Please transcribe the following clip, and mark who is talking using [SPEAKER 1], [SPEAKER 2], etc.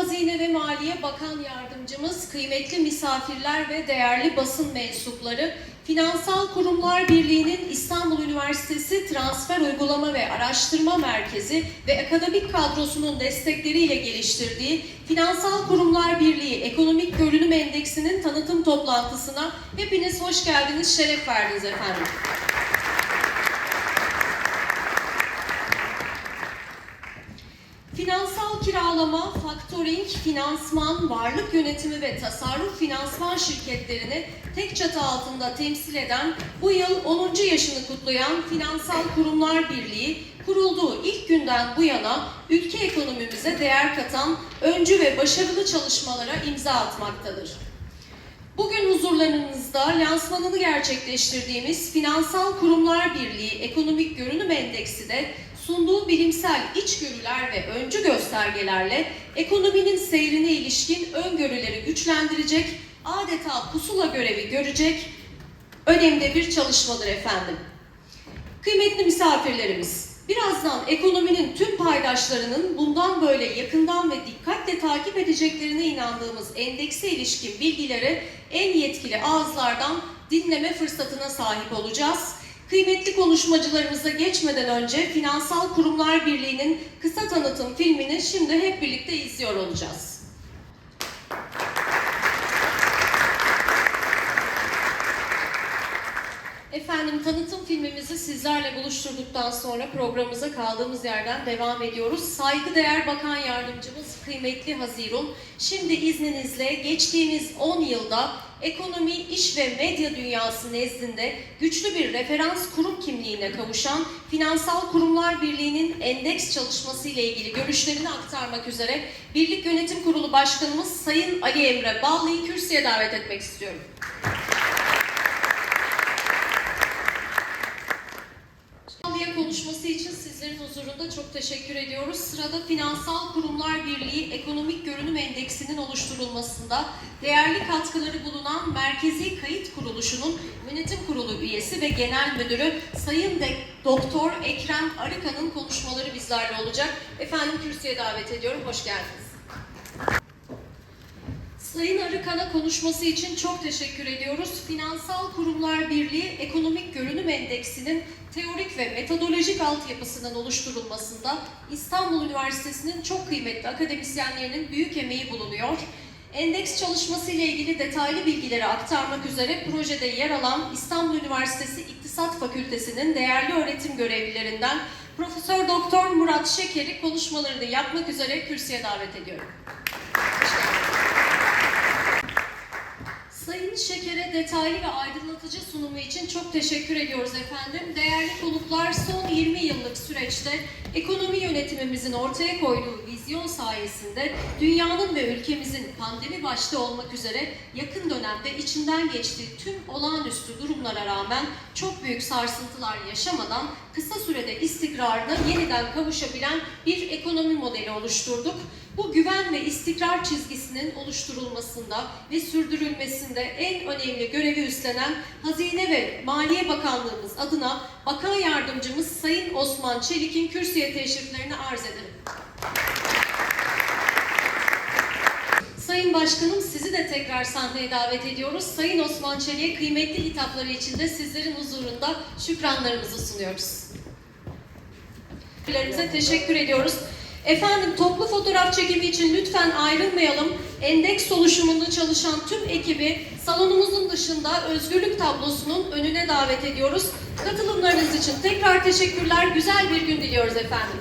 [SPEAKER 1] Hazine ve Maliye Bakan Yardımcımız, kıymetli misafirler ve değerli basın mensupları, Finansal Kurumlar Birliği'nin İstanbul Üniversitesi Transfer Uygulama ve Araştırma Merkezi ve akademik kadrosunun destekleriyle geliştirdiği Finansal Kurumlar Birliği Ekonomik Görünüm Endeksinin tanıtım toplantısına hepiniz hoş geldiniz, şeref verdiniz efendim. Finansal faktoring, finansman, varlık yönetimi ve tasarruf finansman şirketlerini tek çatı altında temsil eden bu yıl 10. yaşını kutlayan Finansal Kurumlar Birliği kurulduğu ilk günden bu yana ülke ekonomimize değer katan öncü ve başarılı çalışmalara imza atmaktadır. Bugün huzurlarınızda lansmanını gerçekleştirdiğimiz Finansal Kurumlar Birliği Ekonomik Görünüm Endeksi de sunduğu bilimsel içgörüler ve öncü göstergelerle ekonominin seyrine ilişkin öngörüleri güçlendirecek, adeta pusula görevi görecek önemli bir çalışmadır efendim. Kıymetli misafirlerimiz, birazdan ekonominin tüm paydaşlarının bundan böyle yakından ve dikkatle takip edeceklerine inandığımız endekse ilişkin bilgileri en yetkili ağızlardan dinleme fırsatına sahip olacağız. Kıymetli konuşmacılarımıza geçmeden önce Finansal Kurumlar Birliği'nin kısa tanıtım filmini şimdi hep birlikte izliyor olacağız. Efendim tanıtım filmimizi sizlerle buluşturduktan sonra programımıza kaldığımız yerden devam ediyoruz. Saygıdeğer Bakan Yardımcımız kıymetli Hazirun, şimdi izninizle geçtiğimiz 10 yılda ekonomi, iş ve medya dünyası nezdinde güçlü bir referans kurum kimliğine kavuşan Finansal Kurumlar Birliği'nin endeks çalışması ile ilgili görüşlerini aktarmak üzere Birlik Yönetim Kurulu Başkanımız Sayın Ali Emre Ballı'yı kürsüye davet etmek istiyorum. Allıya konuşması için sizlerin huzurunda çok teşekkür ediyoruz. Sırada Finansal Kurumlar Birliği Ekonomik Görünüm Endeksinin oluşturulmasında değerli katkıları bulunan Merkezi Kayıt Kuruluşu'nun Yönetim Kurulu üyesi ve Genel Müdürü Sayın De Doktor Ekrem Arıkan'ın konuşmaları bizlerle olacak. Efendim kürsüye davet ediyorum. Hoş geldiniz. Sayın Arıkan'a konuşması için çok teşekkür ediyoruz. Finansal Kurumlar Birliği Ekonomik Görünüm Endeksinin teorik ve metodolojik altyapısının oluşturulmasında İstanbul Üniversitesi'nin çok kıymetli akademisyenlerinin büyük emeği bulunuyor. Endeks çalışması ile ilgili detaylı bilgileri aktarmak üzere projede yer alan İstanbul Üniversitesi İktisat Fakültesi'nin değerli öğretim görevlilerinden Profesör Doktor Murat Şeker'i konuşmalarını yapmak üzere kürsüye davet ediyorum. Hoş geldiniz. Sayın Şeker'e detaylı ve aydınlatıcı sunumu için çok teşekkür ediyoruz efendim. Değerli konuklar son 20 yıllık süreçte ekonomi yönetimimizin ortaya koyduğu vizyon sayesinde dünyanın ve ülkemizin pandemi başta olmak üzere yakın dönemde içinden geçtiği tüm olağanüstü durumlara rağmen çok büyük sarsıntılar yaşamadan kısa sürede istikrarına yeniden kavuşabilen bir ekonomi modeli oluşturduk. Bu güven ve istikrar çizgisinin oluşturulmasında ve sürdürülmesinde en önemli görevi üstlenen Hazine ve Maliye Bakanlığımız adına Bakan Yardımcımız Sayın Osman Çelik'in kürsüye teşriflerini arz ederim. Sayın Başkanım sizi de tekrar sahneye davet ediyoruz. Sayın Osman Çelik'e kıymetli hitapları için de sizlerin huzurunda şükranlarımızı sunuyoruz. Teşekkür ediyoruz. Efendim toplu fotoğraf çekimi için lütfen ayrılmayalım. Endeks oluşumunda çalışan tüm ekibi salonumuzun dışında özgürlük tablosunun önüne davet ediyoruz. Katılımlarınız için tekrar teşekkürler. Güzel bir gün diliyoruz efendim.